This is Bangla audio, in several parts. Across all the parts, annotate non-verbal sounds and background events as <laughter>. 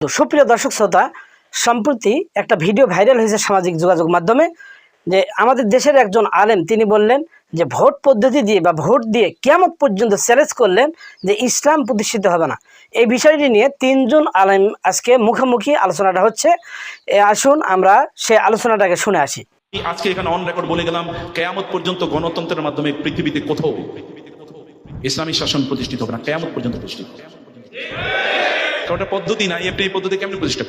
তো সুপ্রিয় দর্শক শ্রোতা, সম্প্রতি একটা ভিডিও ভাইরাল হয়েছে সামাজিক যোগাযোগ মাধ্যমে, যে আমাদের দেশের একজন আলেম, তিনি বললেন যে ভোট পদ্ধতি দিয়ে বা ভোট দিয়ে কেমন পর্যন্ত চ্যালেঞ্জ করলেন যে ইসলাম প্রতিষ্ঠিত হবে না। এই বিষয়টি নিয়ে তিনজন আলেম আজকে মুখোমুখি আলোচনাটা হচ্ছে। আসুন আমরা সেই আলোচনাটাকে শুনে আসি। আজকে এখানে অন রেকর্ড বলে গেলাম, কেয়ামত পর্যন্ত গণতন্ত্রের মাধ্যমে পৃথিবীতে কোথাও ইসলামী শাসন প্রতিষ্ঠিত হবে না, কেয়ামত পর্যন্ত প্রতিষ্ঠিত কারণ ওটা পদ্ধতি নাই, আপনি এই পদ্ধতি কেমন প্রতিষ্ঠা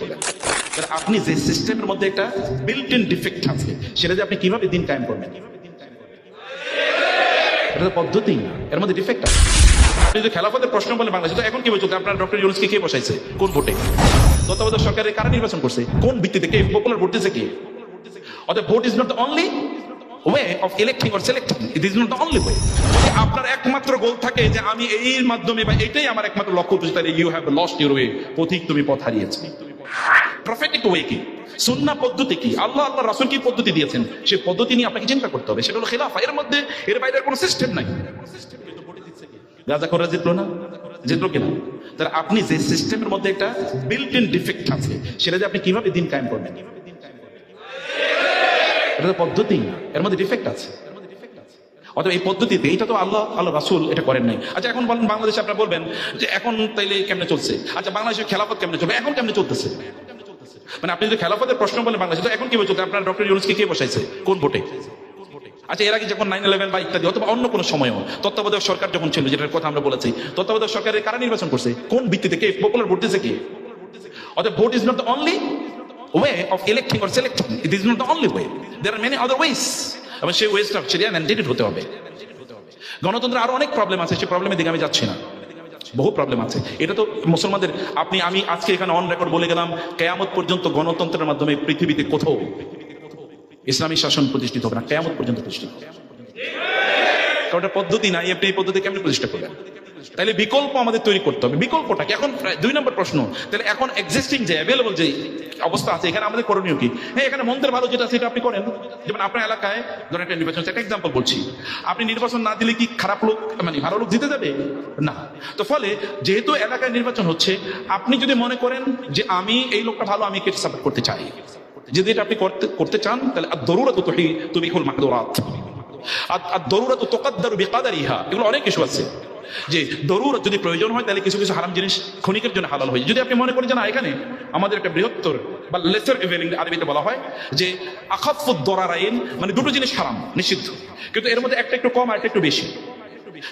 কারণ আপনি যে সিস্টেমের মধ্যে একটা বিল্ট ইন ডিফেক্ট আছে, সেটা যে আপনি কীভাবে দিন কায়েম করবেন? এটা তো পদ্ধতি না, এর মধ্যে ডিফেক্ট আছে। আপনি যদি খেলাফতের প্রশ্ন বলে বাংলাদেশে, তো এখন কি বলছো? আপনার ডক্টর ইউনুসকে কে বসাইছে? কোন ভোটে? তত্ত্বাবধায়ক সরকারের কারা নির্বাচন করছে? কোন ভিত্তিতে? কে? পপুলার ভোট দিয়েছে কে? অর্থাৎ vote is not the only way of electing or selecting it is not only way আপনার একমাত্র গোল থাকে যে আমি এই মাধ্যমে বা এটাই আমার একমাত্র লক্ষ্য উদ্দেশ্য, তাহলে you have lost your way পথিক তুমি পথ হারিয়েছো। প্রফেটিক ওয়ে কি? সুন্না পদ্ধতি কি? আল্লাহ আল্লাহ, রাসুল কি পদ্ধতি দিয়েছেন? সেই পদ্ধতি নিয়ে আপনাকে চিন্তা করতে হবে। সেটা হলো খেলাফা। এর মধ্যে, এর বাইরে কোনো সিস্টেম নাই। গাজা করা জিতলো না? জিতলো কিনা? তাহলে আপনি যে সিস্টেমের মধ্যে একটা বিল্ট ইন ডিফেক্ট আছে, সেটা যে আপনি কীভাবে দিন কায়েম করবেন? এটা তো পদ্ধতি এর মধ্যে ডিফেক্ট আছে। অথবা এই পদ্ধতিতে এটা তো আল্লাহ আল্লাহ রাসুল এটা করেন নাই। আচ্ছা এখন বলেন, বাংলাদেশে আপনারা বলবেন যে এখন তাইলে কেমনে চলছে? আচ্ছা বাংলাদেশের খেলাফত কেমনে চলবে? এখন কেমনে চলতেছে? মানে আপনি যদি খেলাফতের প্রশ্ন বলেন বাংলাদেশে, তো এখন কি চলছে আপনার ডক্টর ইউনুসকে কে বসাইছে? কোন ভোটে? আচ্ছা এর আগে যখন নাইন ইলেভেন বা ইত্যাদি, অথবা অন্য কোনো সময়ও, তত্ত্বাবধায়ক সরকার যখন ছিল, যেটার কথা আমরা বলেছি, তত্ত্বাবধায়ক সরকারের কারা নির্বাচন করছে? কোন ভিত্তিতে? কে? পপুলার ভোট দিয়েছে কে? অর্থাৎ vote is not only way of electing or selecting it is not the only way there are many other ways এবং সেই ওয়েসটা সেরিয়া ম্যান্ডেটেড হতে হবে। গণতন্ত্রের আরও অনেক প্রবলেম আছে সেই প্রবলেমের দিকে আমি যাচ্ছি না। বহু প্রবলেম আছে। এটা তো মুসলমানদের আপনি, আমি আজকে এখানে অন রেকর্ড বলে গেলাম, কেয়ামত পর্যন্ত গণতন্ত্রের মাধ্যমে পৃথিবীতে কোথাও ইসলামী শাসন প্রতিষ্ঠিত হবে না। কেয়ামত পর্যন্ত প্রতিষ্ঠিত হবে। কারণ পদ্ধতি নাই। আপনি এই পদ্ধতি কেমন প্রতিষ্ঠা করবেন? তাহলে বিকল্প আমাদের তৈরি করতে হবে। বিকল্পটা কি এখন দুই নম্বর প্রশ্ন। তাহলে এখন এক্সিস্টিং যে অ্যাভেলেবল যে অবস্থা আছে, এখানে আমাদের করণীয় কি? হ্যাঁ এখানে মন্দের ভালো যেটা সেটা আপনি করেন। যেমন আপনার এলাকায় ধরেন একটা নির্বাচন একটা এক্সাম্পল বলছি। আপনি নির্বাচন না দিলে কি খারাপ লোক মানে ভালো লোক জিতে যাবে? না। তো ফলে যেহেতু এলাকায় নির্বাচন হচ্ছে, আপনি যদি মনে করেন যে আমি এই লোকটা ভালো, আমি সাপোর্ট করতে চাই। যদি এটা আপনি করতে করতে চান, তাহলে দরুরা তো তুমি এখন মাকে মাকদরাত যদি প্রয়োজন হয়, তাহলে কিছু কিছু হারাম জিনিস ক্ষণিকের জন্য হালাল হয়। যদি আপনি মনে করেন না, এখানে আমাদের একটা বৃহত্তর বা লেসার আরবিতে বলা হয় যে দরারাইন মানে দুটো জিনিস হারাম, নিষিদ্ধ। কিন্তু এর মধ্যে একটা একটু কম আর একটা একটু বেশি।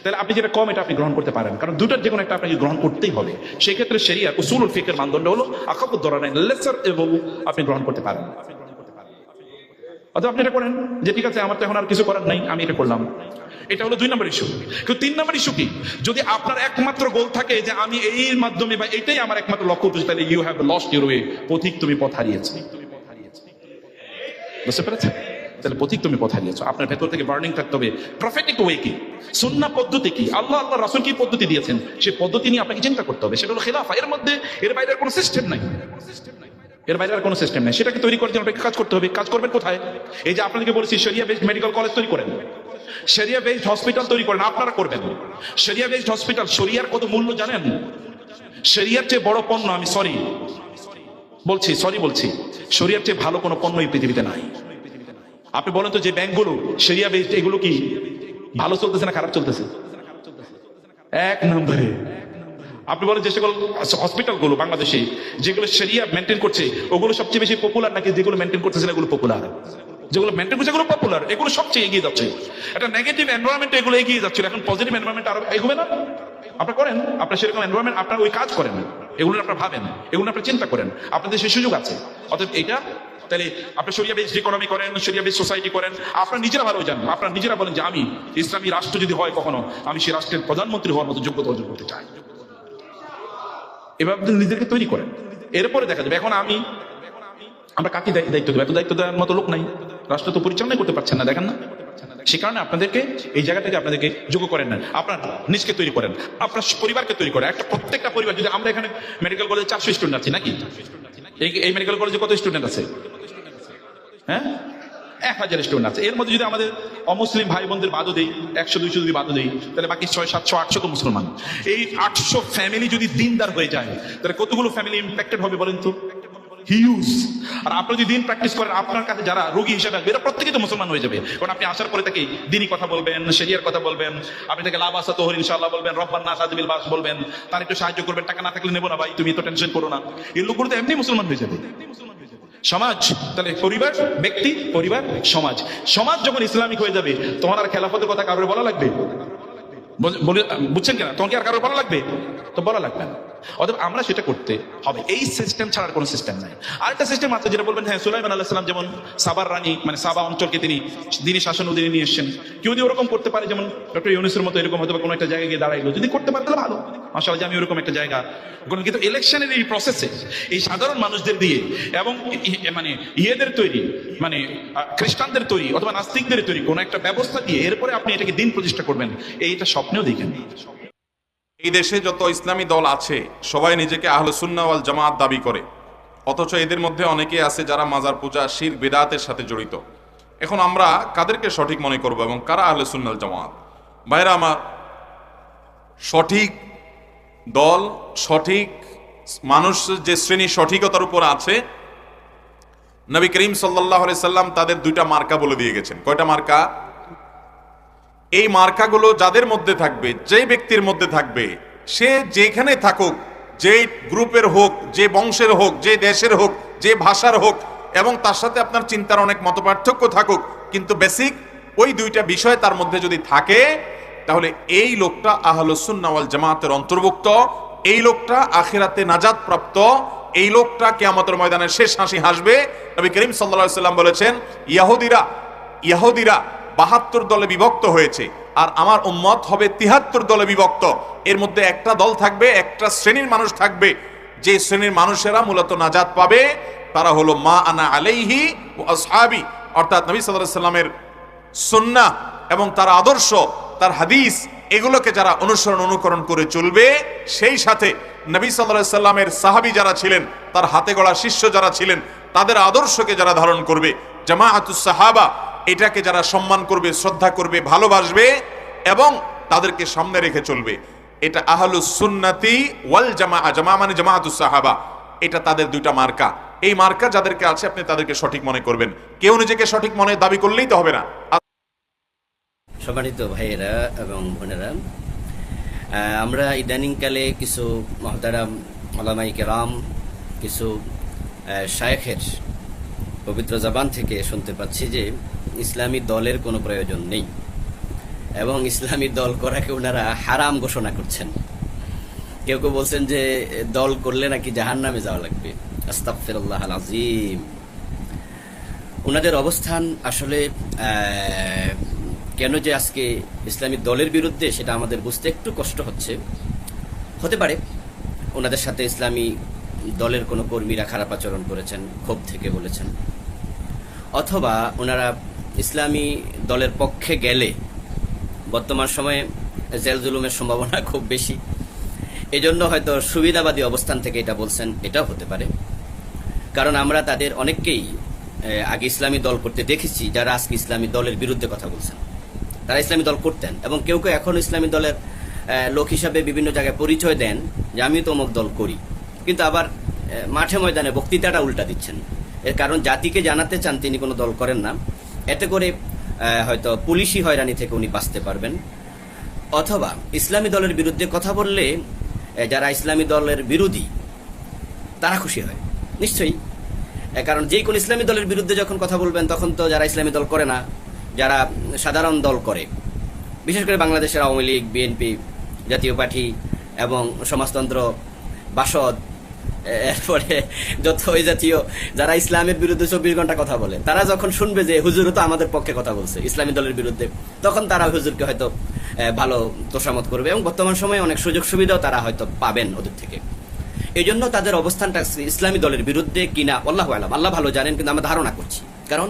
তাহলে আপনি যেটা কম, এটা আপনি গ্রহণ করতে পারেন। কারণ দুটার যে কোনো একটা আপনাকে গ্রহণ করতেই হবে। সেই ক্ষেত্রে সেরিয়া উসুল ফিকের মানদণ্ড হলো দরারাইন লেসার এবং আপনি গ্রহণ করতে পারেন। অথবা আপনি এটা করেন যে, ঠিক আছে, আমার তো এখন আর কিছু করার নাই, আমি এটা করলাম। এটা হলো দুই নম্বর ইস্যু কিন্তু তিন নম্বর ইস্যু কি? যদি আপনার একমাত্র গোল থাকে যে, আমি এই মাধ্যমে বা এটাই আমার একমাত্র লক্ষ্য উদ্দেশ্য, তাহলে you have lost your way পথিক তুমি পথ হারিয়েছো। বুঝতে পেরেছেন? তাহলে পথিক তুমি পথ হারিয়েছো। আপনার ভেতর থেকে বার্নিং থাকতে হবে। প্রফেটিক ওয়ে কি? সুন্না পদ্ধতি কি? আল্লাহ আল্লাহ, রাসুল কি পদ্ধতি দিয়েছেন? সেই পদ্ধতি নিয়ে আপনাকে চিন্তা করতে হবে। সেটা হলো খেলাফা। এর মধ্যে, এর বাইরে আর কোনো সিস্টেম নাই। এর বাইরে আর কোনো সিস্টেম নেই। সেটাকে তৈরি করার জন্য আপনাকে কাজ করতে হবে। কাজ করবেন কোথায়? এই যে আপনাদেরকে বলেছি শরিয়া বেসড মেডিকেল কলেজ তৈরি করেন। শরিয়া বেসড হসপিটাল তৈরি করেন, আপনারা করবেন। শরিয়া বেসড হসপিটাল শরিয়ার কত মূল্য জানেন? শরিয়ার চেয়ে বড় পণ্য আমি সরি বলছি সরি বলছি। শরিয়ার চেয়ে ভালো কোনো পণ্য এই পৃথিবীতে নাই। আপনি বলেন তো যে ব্যাংকগুলো শরিয়া বেসড এগুলো কি ভালো চলতেছে না খারাপ চলতেছে? এক নম্বরে। আপনি বলেন যে সকল হসপিটালগুলো বাংলাদেশে, যেগুলো সেরিয়া মেনটেন করছে, ওগুলো সবচেয়ে বেশি পপুলার নাকি যেগুলো মেনটেন করতেছে এগুলো পপুলার যেগুলো মেনটেন করছে এগুলো পপুলার এগুলো সবচেয়ে এগিয়ে যাচ্ছে। একটা নেগেটিভ এনভারনমেন্ট এগুলো এগিয়ে যাচ্ছে, এখন পজিটিভ এনভারনমেন্ট আরও এগোবে না? আপনার করেন, আপনার সেরকম এনভারনমেন্ট আপনার ওই কাজ করেন এগুলো আপনার ভাবেন, এগুলো আপনার চিন্তা করেন। আপনাদের সেই সুযোগ আছে। অতএব এটা, তাহলে আপনি সরিয়া বেস ইকোনমি করেন সরিয়া বেস সোসাইটি করেন, আপনার নিজেরা ভালো জানেন আপনার নিজেরা বলেন যে আমি ইসলামী রাষ্ট্র যদি হয় কখনো, আমি সেই রাষ্ট্রের প্রধানমন্ত্রী হওয়ার মতো যোগ্যতা অর্জন করতে চাই। এভাবে আপনি নিজেকে তৈরি করেন। এরপরে দেখা যাবে, এখন আমি আমরা কাকে দায়ি- দায়িত্ব দেবো? এত দায়িত্ব দেওয়ার মতো লোক নাই। রাষ্ট্র তো পরিচালনা করতে পারছেন না, দেখেন না? সে কারণে আপনাদেরকে এই জায়গাটাকে আপনাদেরকে যোগ্য করেন না। আপনার নিজকে তৈরি করেন। আপনার পরিবারকে তৈরি করেন। একটা প্রত্যেকটা পরিবার যদি আমরা এখানে মেডিকেল কলেজে চারশো স্টুডেন্ট আছি নাকি? এই মেডিকেল কলেজে কত স্টুডেন্ট আছে? হ্যাঁ? এক হাজার স্টুডেন্ট আছে। এর মধ্যে যদি আমাদের অমুসলিম ভাই বোনদের বাদও দেই, একশো, দুইশো যদি বাদও দেই, তাহলে বাকি ছয়, সাতশো, আটশো তো মুসলমান। এই আটশো ফ্যামিলি যদি দিনদার হয়ে যায়, তাহলে কতগুলো ফ্যামিলি ইম্প্যাক্টেড হবে বলেন তো? হিউজ আর আপনি যদি দিন প্র্যাকটিস করেন, আপনার কাছে যারা রোগী হিসেবে আসবে, এরা প্রত্যেকে তো মুসলমান হয়ে যাবে। কারণ আপনি আসার পরে তাকে দিনই কথা বলবেন, শরিয়ার কথা বলবেন, আপনি তাকে লাভ আসা তোহর ইনশাআল্লাহ বলবেন, রব্বান না সাজবিল বাস বলবেন, তার একটু সাহায্য করবেন, টাকা না থাকলে নেব না ভাই, তুমি তো টেনশন করো না। এই লোকগুলো তো এমনি মুসলমান হয়ে যাবে। সমাজ, তাহলে পরিবার, ব্যক্তি, পরিবার, সমাজ। সমাজ যখন ইসলামিক হয়ে যাবে, তোমার আর খেলাফতের কথা কারোর বলা লাগবে? বুঝছেন কেনা? তোমাকে আর কারোর বলা লাগবে? তো বলা লাগবে না। অতএব আমরা সেটা করতে হবে। এই সিস্টেম ছাড়ার কোনো সিস্টেম নাই। আরেকটা সিস্টেম আছে যেটা বলবেন হ্যাঁ সুলাইমান আল্লাহ সাল্লাম যেমন সাবার রানী মানে সাবা অঞ্চলকে তিনি দিনী শাসন অধীনে নিয়ে এসেছেন। কেউ যদি ওরকম করতে পারে, যেমন ডক্টর ইউনুসের মতো এরকম হয়তো কোনো একটা জায়গায় গিয়ে দাঁড়াইলো, যদি করতে পারে, তাহলে ভালো। মাসাল যে আমি ওরকম একটা জায়গা কোনো কিন্তু ইলেকশনের এই প্রসেসে এই সাধারণ মানুষদের দিয়ে এবং মানে ইয়েদের তৈরি মানে খ্রিস্টানদের তৈরি অথবা নাস্তিকদের তৈরি কোনো একটা ব্যবস্থা দিয়ে এরপরে আপনি এটাকে দিন প্রতিষ্ঠা করবেন, এইটা স্বপ্নেও দেখেন। এই দেশে যত ইসলামী দল আছে, সবাই নিজেকে আহলসুন্না ওয়াল জামাত দাবি করে। অথচ এদের মধ্যে অনেকে আছে যারা মাজার পূজা, শির, বেদাতের সাথে জড়িত। এখন আমরা কাদেরকে সঠিক মনে করব এবং কারা আহলসুন্নাল জামাত? ভাইরা আমার, সঠিক দল, সঠিক মানুষ যে শ্রেণি সঠিকতার উপর আছে, নবী করিম সাল্লাহ সাল্লাম তাদের দুইটা মার্কা বলে দিয়ে গেছেন। কয়টা মার্কা? এই মার্কাগুলো যাদের মধ্যে থাকবে যে ব্যক্তির মধ্যে থাকবে, সে যেখানে থাকুক যে গ্রুপের হোক, যে বংশের হোক, যে দেশের হোক, যে ভাষার হোক, এবং তার সাথে আপনার চিন্তার অনেক মতপার্থক্য থাকুক, কিন্তু বেসিক ওই দুইটা বিষয় তার মধ্যে যদি থাকে, তাহলে এই লোকটা আহলুসুন্নাওয়াল জামাতের অন্তর্ভুক্ত, এই লোকটা আখেরাতে নাজাত প্রাপ্ত এই লোকটা কেয়ামতের ময়দানে শেষ হাসি হাসবে। নবী করিম সাল্লা সাল্লাম বলেছেন, ইয়াহুদিরা ইয়াহুদিরা বাহাত্তর দলে বিভক্ত হয়েছে। আর আমার উম্মত হবে তিহাত্তর দলে বিভক্ত। এর মধ্যে একটা দল থাকবে, একটা শ্রেণির মানুষ থাকবে। যে শ্রেণির মানুষেরা মূলত নাজাত পাবে, তারা হলো মা আনা আলাইহি ও আসহাবি। অর্থাৎ নবী সাল্লাল্লাহু সাল্লামের সুন্না এবং তার আদর্শ, তার হাদিস, এগুলোকে যারা অনুসরণ অনুকরণ করে চলবে, সেই সাথে নবী সাল্লাল্লাহু সাল্লামের সাহাবী যারা ছিলেন, তার হাতে গড়া শিষ্য যারা ছিলেন, তাদের আদর্শকে যারা ধারণ করবে, জামাআতুস সাহাবা এটাকে যারা সম্মান করবে, শ্রদ্ধা করবে, ভালোবাসবে এবং তাদেরকে সামনে রেখে চলবে। এটা আহলুস সুন্নাতি ওয়াল জামা জামা মানে জামাআতুস সাহাবা। এটা তাদের দুইটা মার্কা। এই মার্কা যাদেরকে আছে, আপনি তাদেরকে সঠিক মনে করবেন। কেউ নিজেকে সঠিক মনে, দাবি করলেই তো হবে না। সম্মানিত ভাইয়েরা এবং বোনেরা আমরা ইদানিংকালে কিছু মহতারাম আলামাই কেরাম, কিছু শায়েখের পবিত্র জবান থেকে শুনতে পাচ্ছি যে ইসলামী দলের কোনো প্রয়োজন নেই। এবং ইসলামী দল করাকে ওনারা হারাম ঘোষণা করছেন। কেউ কেউ বলছেন যে, দল করলে নাকি জাহান নামে যাওয়া লাগবে। আস্তাফিরুল্লাহ আজিম ওনাদের অবস্থান আসলে কেন যে আজকে ইসলামী দলের বিরুদ্ধে সেটা আমাদের বুঝতে একটু কষ্ট হচ্ছে। হতে পারে, ওনাদের সাথে ইসলামী দলের কোনো কর্মীরা খারাপ আচরণ করেছেন, ক্ষোভ থেকে বলেছেন। অথবা ওনারা ইসলামী দলের পক্ষে গেলে বর্তমান সময়ে জেল জুলুমের সম্ভাবনা <laughs> খুব বেশি। এজন্য হয়তো সুবিধাবাদী অবস্থান থেকে এটা বলছেন, এটাও হতে পারে। কারণ আমরা তাদের অনেককেই আগে ইসলামী দল করতে দেখেছি, যারা আজকে ইসলামী দলের বিরুদ্ধে কথা বলছেন। তারা ইসলামী দল করতেন এবং কেউ কেউ এখন ইসলামী দলের লোক হিসাবে বিভিন্ন জায়গায় পরিচয় দেন যে আমি তো অমুক দল করি। কিন্তু আবার মাঠে ময়দানে বক্তৃতাটা উল্টা দিচ্ছেন। এর কারণ জাতিকে জানাতে চান তিনি কোনো দল করেন না। এতে করে হয়তো পুলিশি হয়রানি থেকে উনি বাঁচতে পারবেন। অথবা ইসলামী দলের বিরুদ্ধে কথা বললে যারা ইসলামী দলের বিরোধী, তারা খুশি হয়। নিশ্চয়ই। কারণ যে কোনো ইসলামী দলের বিরুদ্ধে যখন কথা বলবেন, তখন তো যারা ইসলামী দল করে না, যারা সাধারণ দল করে, বিশেষ করে বাংলাদেশের আওয়ামী লীগ, বিএনপি জাতীয় পার্টি এবং সমাজতন্ত্র, বাসদ এরপরে যত ওই জাতীয় যারা ইসলামের বিরুদ্ধে চব্বিশ ঘণ্টা কথা বলে, তারা যখন শুনবে যে হুজুরও তো আমাদের পক্ষে কথা বলছে, ইসলামী দলের বিরুদ্ধে, তখন তারা হুজুরকে হয়তো ভালো তোষামত করবে এবং বর্তমান সময়ে অনেক সুযোগ সুবিধাও তারা হয়তো পাবেন ওদের থেকে। এই জন্য তাদের অবস্থানটা ইসলামী দলের বিরুদ্ধে কিনা, আল্লাহ আলাম। আল্লাহ ভালো জানেন, কিন্তু আমরা ধারণা করছি। কারণ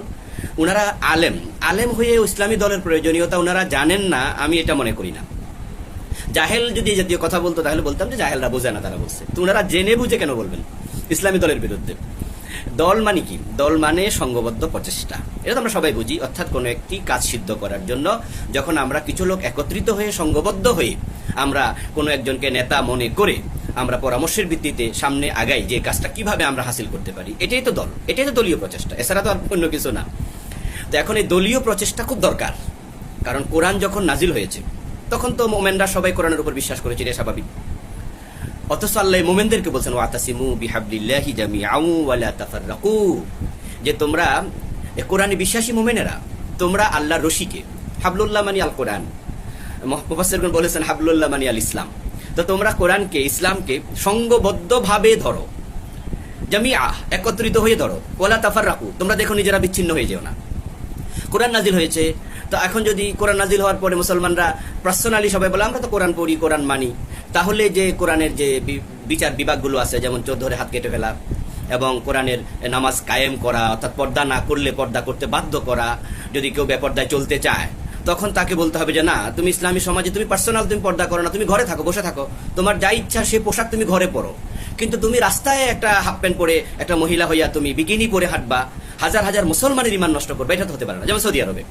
ওনারা আলেম। আলেম হয়ে ইসলামী দলের প্রয়োজনীয়তা ওনারা জানেন না, আমি এটা মনে করি না। জাহেল যদি এই জাতীয় কথা বলতো, তাহলে বলতাম যে জাহেলরা বোঝে না, তারা বলছে। তো ওনারা জেনে বুঝে কেন বলবেন? ইসলামী দলের বিরুদ্ধে। দল মানে কি? দল মানে সংঘবদ্ধ প্রচেষ্টা। এটা তো আমরা সবাই বুঝি, অর্থাৎ কোনো একটি কাজ সিদ্ধ করার জন্য যখন আমরা কিছু লোক একত্রিত হয়ে, সংঘবদ্ধ হয়ে আমরা কোনো একজনকে নেতা মনে করে আমরা পরামর্শের ভিত্তিতে সামনে আগাই যে কাজটা কীভাবে আমরা হাসিল করতে পারি, এটাই তো দল। এটাই তো দলীয় প্রচেষ্টা। এছাড়া তো আর অন্য কিছু না। তো এখন এই দলীয় প্রচেষ্টা খুব দরকার। কারণ কোরআন যখন নাজিল হয়েছে তখন তো মোমেনরা সবাই কোরআনের উপর বিশ্বাস করেছে এটা স্বাভাবিক। অথচ আল্লাহ মোমেনদেরকে বলছেন, ওয়াতাসিমু বিহাবলিল্লাহি জামিআউ ওয়ালা তাফাররাকু। যে তোমরা কোরআনে বিশ্বাসী মোমেনেরা, তোমরা আল্লাহর রশিকে, হাবলুল্লাহ মানি আল কোরআন। মুফাসসিরগণ বলেছেন, হাবলুল্লাহ মানি আল ইসলাম। তো তোমরা কোরআনকে, ইসলামকে সঙ্গবদ্ধভাবে ধরো। জামিআ একত্রিত হয়ে ধরো। ওয়ালা তাফাররাকু, তোমরা দেখো নিজেরা বিচ্ছিন্ন হয়ে যেও না। কোরআন নাজিল হয়েছে। তো এখন যদি কোরআন নাজিল হওয়ার পরে মুসলমানরা পার্সোনালি সবাই বলে, আমরা তো কোরআন পড়ি, কোরআন মানি। তাহলে যে কোরআনের যে বিচার বিভাগগুলো আছে, যেমন চোর ধরে হাত কেটে ফেলা এবং কোরআনের নামাজ কায়েম করা, অর্থাৎ পর্দা না করলে পর্দা করতে বাধ্য করা, যদি কেউ বেপর্দায় চলতে চায়, তখন তাকে বলতে হবে যে, না, তুমি ইসলামী সমাজে তুমি পার্সোনাল তুমি পর্দা করো না, তুমি ঘরে থাকো, বসে থাকো। তোমার যা ইচ্ছা সে পোশাক তুমি ঘরে পরো। কিন্তু তুমি রাস্তায় একটা হাফ প্যান্ট পরে একটা মহিলা হইয়া তুমি বিকিনি পরে হাঁটবা হাজার হাজার মুসলমানের ইমান নষ্ট করবে, এটা তো হতে পারে না। যেমন সৌদি আরবে।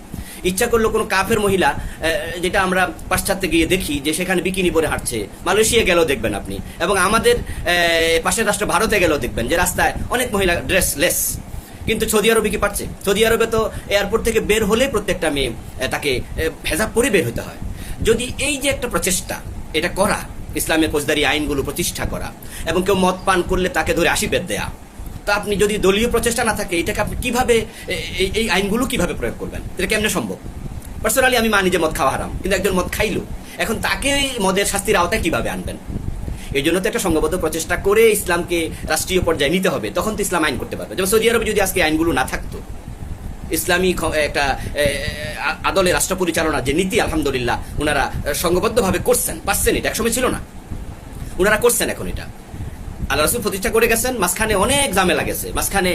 ইচ্ছা করল কোনো কাফের মহিলা যেটা আমরা পাশ্চাত্যে গিয়ে দেখি যে সেখানে বিকিনি পরে হাঁটছে। মালয়েশিয়া গেলেও দেখবেন আপনি। এবং আমাদের পাশের রাষ্ট্র ভারতে গেলেও দেখবেন যে রাস্তায় অনেক মহিলা ড্রেস লেস কিন্তু সৌদি আরবে কি পারছে? সৌদি আরবে তো এয়ারপোর্ট থেকে বের হলে প্রত্যেকটা মেয়ে তাকে হেজাব পরে বের হতে হয়। যদি এই যে একটা প্রচেষ্টা, এটা করা, ইসলামের ফৌজদারি আইনগুলো প্রতিষ্ঠা করা, এবং কেউ মদ পান করলে তাকে ধরে আশীর্বাদ দেয়া তা আপনি যদি দলীয় প্রচেষ্টা না থাকে, এটাকে আপনি কীভাবে এই আইনগুলো কীভাবে প্রয়োগ করবেন? এটা কেমনে সম্ভব? পার্সোনালি আমি মানি যে মদ খাওয়া হারাম, কিন্তু একজন মদ খাইলো। এখন তাকে মদের শাস্তির আওতায় কীভাবে আনবেন? এই জন্য তো একটা সংঘবদ্ধ প্রচেষ্টা করে ইসলামকে রাষ্ট্রীয় পর্যায়ে নিতে হবে। তখন তো ইসলাম আইন করতে পারবে। যেমন সৌদি আরবে যদি আজকে আইনগুলো না থাকতো, ইসলামী একটা আদলে রাষ্ট্র পরিচালনার যে নীতি, আলহামদুলিল্লাহ ওনারা সংঘবদ্ধভাবে করছেন। পারছেন এটা? একসময় ছিল না। ওনারা করছেন এখন এটা। আল্লাহ রসুল প্রতিষ্ঠা করে গেছেন, মাঝখানে অনেক ঝামেলা গেছে। মাঝখানে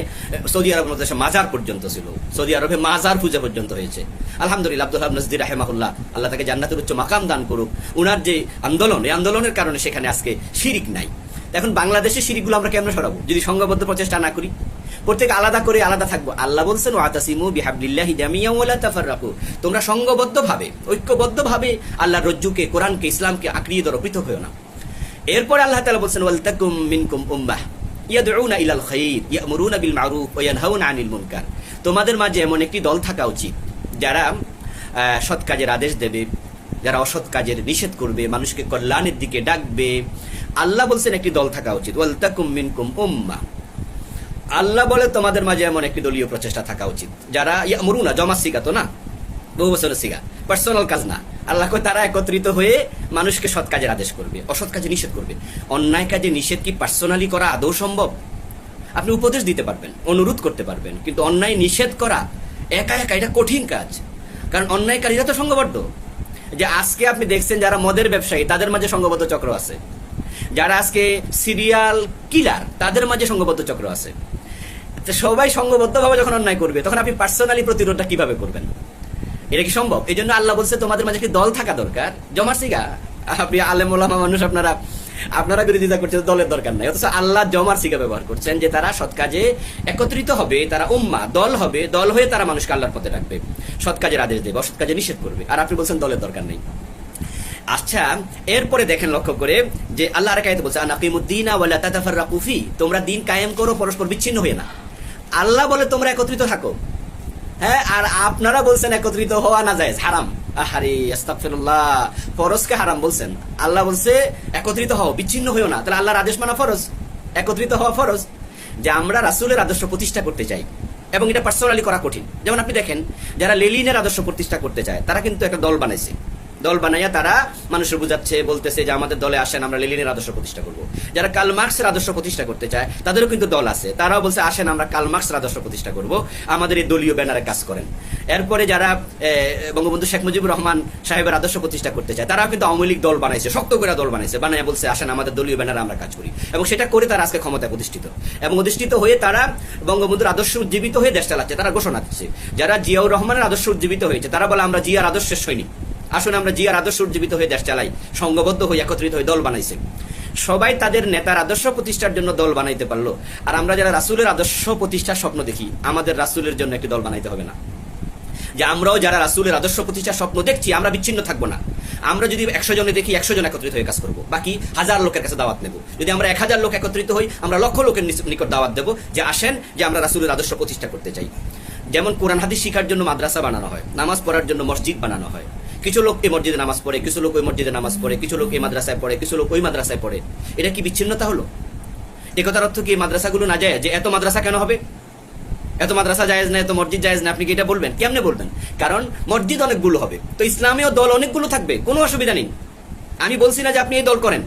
সৌদি আরব দেশে মাজার পর্যন্ত ছিল। সৌদি আরবে মাজার পূজা পর্যন্ত হয়েছে। আলহামদুলিল্লাহ, আব্দুল নজদির রাহেমাহুল্লাহ, আল্লাহ তাকে জান্নাতের উচ্চ মাকাম দান করুক। উনার যে আন্দোলন, এই আন্দোলনের কারণে সেখানে আজকে শিরিক নাই। এখন বাংলাদেশের শিরিকগুলো আমরা কেমন সরাবো? যদি সংঘবদ্ধ প্রচেষ্টা না করি। প্রত্যেক আলাদা করে আলাদা থাকব। আল্লাহ বলছেন, ওয়াতাসিমু বিহাবলিল্লাহি ওয়ালা তাফাররাকু। তোমরা সংঘবদ্ধভাবে, ঐক্যবদ্ধভাবে আল্লাহর রজ্জুকে, কোরআনকে, ইসলামকে আঁকড়িয়ে ধরো, পৃথক হয়েও না। এরপরে আল্লাহ তাআলা বলছেন ওয়াল তাকুম মিনকুম উম্মাহ, ইয়াদউনা ইলাল খাইর ইয়ামুরুনা বিল মারুফ ওয়া ইয়ানহাউনা আনিল মুনকার। তোমাদের মাঝে এমন একটি দল থাকা উচিত, যারা সৎ কাজের আদেশ দেবে, যারা অসৎ কাজের নিষেধ করবে, মানুষকে কল্যাণের দিকে ডাকবে। আল্লাহ বলছেন একটি দল থাকা উচিত ওয়াল তাকুম মিনকুম উম্মাহ। আল্লাহ বলে তোমাদের মাঝে এমন একটি দলীয় প্রচেষ্টা থাকা উচিত, যারা মরুনা জমা শিখাতো না? বহু বছরের শিখা পার্সোনাল কাজ না। আল্লাহ তারা একত্রিত হয়ে মানুষকে সৎ কাজের আদেশ করবে, অসৎ কাজে নিষেধ করবে। অন্যায় কাজে নিষেধ কি পার্সোনালি করা আদৌ সম্ভব? আপনি উপদেশ দিতে পারবেন, অনুরোধ করতে পারবেন, কিন্তু অন্যায় নিষেধ করা একা একা, এটা কঠিন কাজ। কারণ অন্যায়কারীরা তো সংঘবদ্ধ যে আজকে আপনি দেখছেন যারা মদের ব্যবসায়ী, তাদের মাঝে সংঘবদ্ধ চক্র আছে। যারা আজকে সিরিয়াল কিলার তাদের মাঝে সংঘবদ্ধ চক্র আছে। সবাই সংঘবদ্ধভাবে যখন অন্যায় করবে, তখন আপনি পার্সোনালি প্রতিরোধটা কীভাবে করবেন? এটা কি সম্ভব? এই জন্য আল্লাহ বলছে, তোমাদের মাঝে একটি দল থাকা দরকার? জমা সিগা। আপনি আলেম ওলামা মানুষ, আপনারা আপনারা বিরোধিতা করছেন দলের দরকার নাই। অথচ আল্লাহ জমার সিগা ব্যবহার করছেন যে তারা সৎ কাজে একত্রিত হবে, তারা উম্মা, দল হবে, দল হয়ে তারা মানুষকে আল্লাহর পথে রাখবে। সৎ কাজের আদেশ দেবে, অসৎ কাজে নিষেধ করবে। আর আপনি বলছেন দলের দরকার নেই। আচ্ছা এরপরে দেখেন লক্ষ্য করে যে আল্লাহ আরেক বলছে, আনাকিমুদ্দিন ওয়ালা তাতাফাররাকু ফি। তোমরা দিন কায়েম করো, পরস্পর বিচ্ছিন্ন হয়ে না। আল্লাহ বলে তোমরা একত্রিত থাকো। হ্যাঁ আর আপনারা বলছেন একত্রিত হওয়া না যায় হারাম। আহারে, আস্তাগফিরুল্লাহ, ফরজকে হারাম বলছেন। আল্লাহ বলছে, একত্রিত হও, বিচ্ছিন্ন হইও না। তাহলে আল্লাহর আদেশ মানা ফরজ। একত্রিত হওয়া ফরজ, যে আমরা রাসূলের আদর্শ প্রতিষ্ঠা করতে চাই। এবং এটা পার্সোনালি করা কঠিন। যেমন আপনি দেখেন, যারা লেলিনের আদর্শ প্রতিষ্ঠা করতে চায়, তারা কিন্তু একটা দল বানাইছে। দল বানাইয়া তারা মানুষের বুঝাচ্ছে, বলতেছে যে আমাদের দলে আসেন, আমরা লেলিনের আদর্শ প্রতিষ্ঠা করব। যারা কাল মার্কসের আদর্শ প্রতিষ্ঠা করতে চায়, তাদেরও কিন্তু দল আছে। তারাও বলছে, আসেন, আমরা কাল মার্কসের আদর্শ প্রতিষ্ঠা করব। আমাদের এই দলীয় ব্যানারে কাজ করেন। এরপরে যারা বঙ্গবন্ধু শেখ মুজিবুর রহমান সাহেবের আদর্শ প্রতিষ্ঠা করতে চায়, তারাও কিন্তু আওয়ামী লীগ দল বানাইছে, শক্ত করে দল বানাইছে, বানাইয়া বলছে, আসেন, আমাদের দলীয় ব্যানারে আমরা কাজ করি। এবং সেটা করে তারা আজকে ক্ষমতায় প্রতিষ্ঠিত। এবং অধিষ্ঠিত হয়ে তারা বঙ্গবন্ধুর আদর্শ উজ্জীবিত হয়ে দেশ চালাচ্ছে, তারা ঘোষণা দিচ্ছে। যারা জিয়াউর রহমানের আদর্শ উজ্জীবিত হয়েছে, তারা বলে, আমরা জিয়ার আদর্শের সৈনিক। আসুন আমরা জিয়ার আদর্শ উজ্জীবিত হয়ে দেশ চালাই, সংঘবদ্ধ হয়ে একত্রিত হয়ে দল বানাইছে। সবাই তাদের নেতার আদর্শ প্রতিষ্ঠার জন্য দল বানাইতে পারল। আর আমরা যারা রাসুলের আদর্শ প্রতিষ্ঠার স্বপ্ন দেখি, আমাদের রাসুলের জন্য একটি দল বানাইতে হবে না। যে আমরাও যারা রাসুলের আদর্শ প্রতিষ্ঠার স্বপ্ন দেখছি, আমরা বিচ্ছিন্ন থাকব না। আমরা যদি একশো জনে দেখি, একশো জন একত্রিত হয়ে কাজ করব। বাকি হাজার লোকের কাছে দাওয়াত নেব। যদি আমরা এক হাজার লোক একত্রিত হই, আমরা লক্ষ লোকের নিকট দাওয়াত দেবো যে আসেন, যে আমরা রাসুলের আদর্শ প্রতিষ্ঠা করতে চাই। যেমন কোরআন হাদিস শিখার জন্য মাদ্রাসা বানানো হয়, নামাজ পড়ার জন্য মসজিদ বানানো হয়। কিছু লোক এই মসজিদে নামাজ পড়ে, কিছু লোক ওই মসজিদে নামাজ পড়ে, কিছু লোক এই মাদ্রাসায় পড়ে, কিছু লোক ওই মাদ্রাসায় পড়ে। এটা কি বিচ্ছিন্নতা হলো? এ কথার অর্থ কি মাদ্রাসাগুলো না যায় যে এত মাদ্রাসা কেন হবে? এত মাদ্রাসা জায়েজ না, এত মসজিদ জায়েজ না, আপনি কি এটা বলবেন? কেমনে বলবেন? কারণ মসজিদ অনেকগুলো হবে, তো ইসলামীয় দল অনেকগুলো থাকবে, কোনো অসুবিধা নেই। আমি বলছি না যে আপনি এই দল করেন।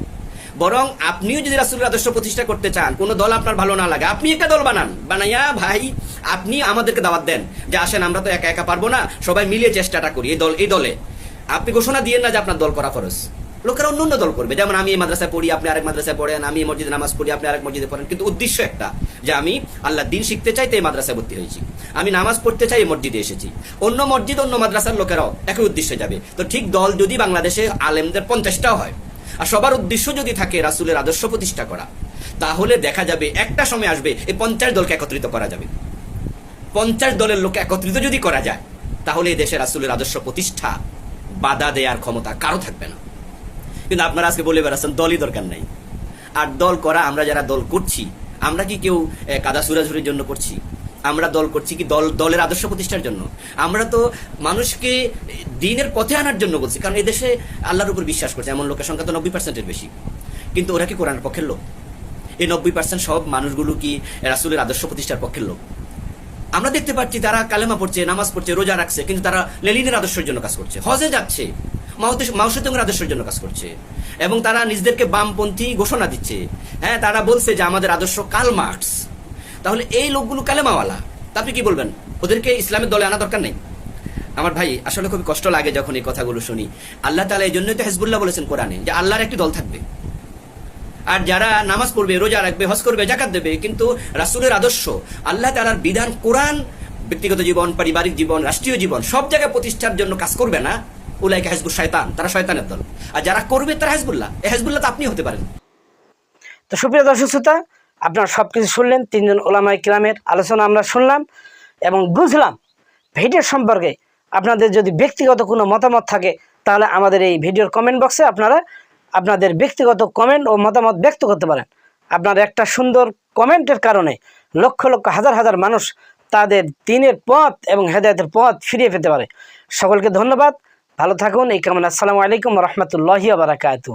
বরং আপনিও যদি রাসুলের আদর্শ প্রতিষ্ঠা করতে চান, কোনো দল আপনার ভালো না লাগে, আপনি একটা দল বানান। বানাইয়া ভাই, আপনি আমাদেরকে দাওয়াত দেন যে আসেন, আমরা তো একা একা পারব না, সবাই মিলিয়ে চেষ্টাটা করি, এই দল, এই দলে। আপনি ঘোষণা দিয়েন না যে আপনার দল করা ফরজ। লোকেরা অন্য অন্য দল করবে। যেমন আমি এই মাদ্রাসায় পড়ি, আপনি আরেক মাদ্রাসায় পড়েন, আমি মসজিদে নামাজ পড়ি, আপনি আরেক মসজিদে পড়েন। কিন্তু উদ্দেশ্য একটা, যে আমি আল্লাহ দিন শিখতে চাই তো এই মাদ্রাসায় ভর্তি হয়েছি। আমি নামাজ পড়তে চাই এই মসজিদে এসেছি। অন্য মসজিদ, অন্য মাদ্রাসার লোকেরাও একই উদ্দেশ্যে যাবে। তো ঠিক দল যদি বাংলাদেশে আলেমদের পঞ্চাশটাও হয়, আর সবার উদ্দেশ্য যদি থাকে রাসুলের আদর্শ প্রতিষ্ঠা করা, তাহলে দেখা যাবে একটা সময় আসবে এই পঞ্চাশ দলকে একত্রিত করা যাবে। পঞ্চাশ দলের লোক একত্রিত যদি করা যায়, তাহলে এই দেশের রাসুলের আদর্শ প্রতিষ্ঠা বাধা দেওয়ার ক্ষমতা কারও থাকবে না। কিন্তু আপনারা আজকে বলে বেড়াচ্ছেন, দলই দরকার নাই। আর দল করা, আমরা যারা দল করছি, আমরা কি কেউ কাদা সুরাঝুরির জন্য করছি? আমরা দল করছি কি দল, দলের আদর্শ প্রতিষ্ঠার জন্য? আমরা তো মানুষকে দিনের পথে আনার জন্য বলছি, কারণ এদেশে আল্লাহর উপর বিশ্বাস করছে, এমন লোকের সংখ্যা তো নব্বই পার্সেন্টের বেশি। কিন্তু ওরা কি কোরআনের পক্ষের লোক? এই নব্বই পার্সেন্ট সব মানুষগুলো কি রাসুলের আদর্শ প্রতিষ্ঠার পক্ষের লোক? আমরা দেখতে পাচ্ছি তারা কালেমা পড়ছে, নামাজ পড়ছে, রোজা রাখছে, কিন্তু তারা লেলিনের আদর্শের জন্য কাজ করছে। হজে যাচ্ছে। মাউসেতঙ্গের আদর্শের জন্য কাজ করছে। এবং তারা নিজেদেরকে বামপন্থী ঘোষণা দিচ্ছে। হ্যাঁ তারা বলছে যে আমাদের আদর্শ কাল মার্কস তাহলে এই লোকগুলো কালেমাওয়ালা। আপনি কি বলবেন? ওদেরকে ইসলামের দলে আনা দরকার নেই? আমার ভাই, আসলে খুবই কষ্ট লাগে যখন এই কথাগুলো শুনি। আল্লাহ তালা এই জন্যই তো হেজবুল্লাহ বলেছেন কোরআনে, যে আল্লাহর একটি দল থাকবে। আর যারা নামাজ পড়বে, রোজা রাখবে, হজ করবে জাকাত দেবে, কিন্তু রাসুলের আদর্শ, আল্লাহ তালার বিধান কোরআন, ব্যক্তিগত জীবন, পারিবারিক জীবন, রাষ্ট্রীয় জীবন, সব জায়গায় প্রতিষ্ঠার জন্য কাজ করবে না। উলাইকে হেজবুল শয়তান, তারা শয়তানের দল। আর যারা করবে, তারা হেজবুল্লাহ। এই হেজবুল্লাহ তো আপনি হতে পারেন। তো সুপ্রিয় দর্শক শ্রোতা, আপনারা সব কিছু শুনলেন, তিনজন ওলামাই কিরামের আলোচনা আমরা শুনলাম এবং বুঝলাম ভিডিও সম্পর্কে আপনাদের যদি ব্যক্তিগত কোনো মতামত থাকে, তাহলে আমাদের এই ভিডিওর কমেন্ট বক্সে আপনারা আপনাদের ব্যক্তিগত কমেন্ট ও মতামত ব্যক্ত করতে পারেন। আপনার একটা সুন্দর কমেন্টের কারণে লক্ষ লক্ষ, হাজার হাজার মানুষ তাদের দিনের পথ এবং হেদায়তের পথ ফিরিয়ে পেতে পারে। সকলকে ধন্যবাদ। ভালো থাকুন। এই কামনা আসসালামু আলাইকুম রহমতুল্লাহি বারাকাতু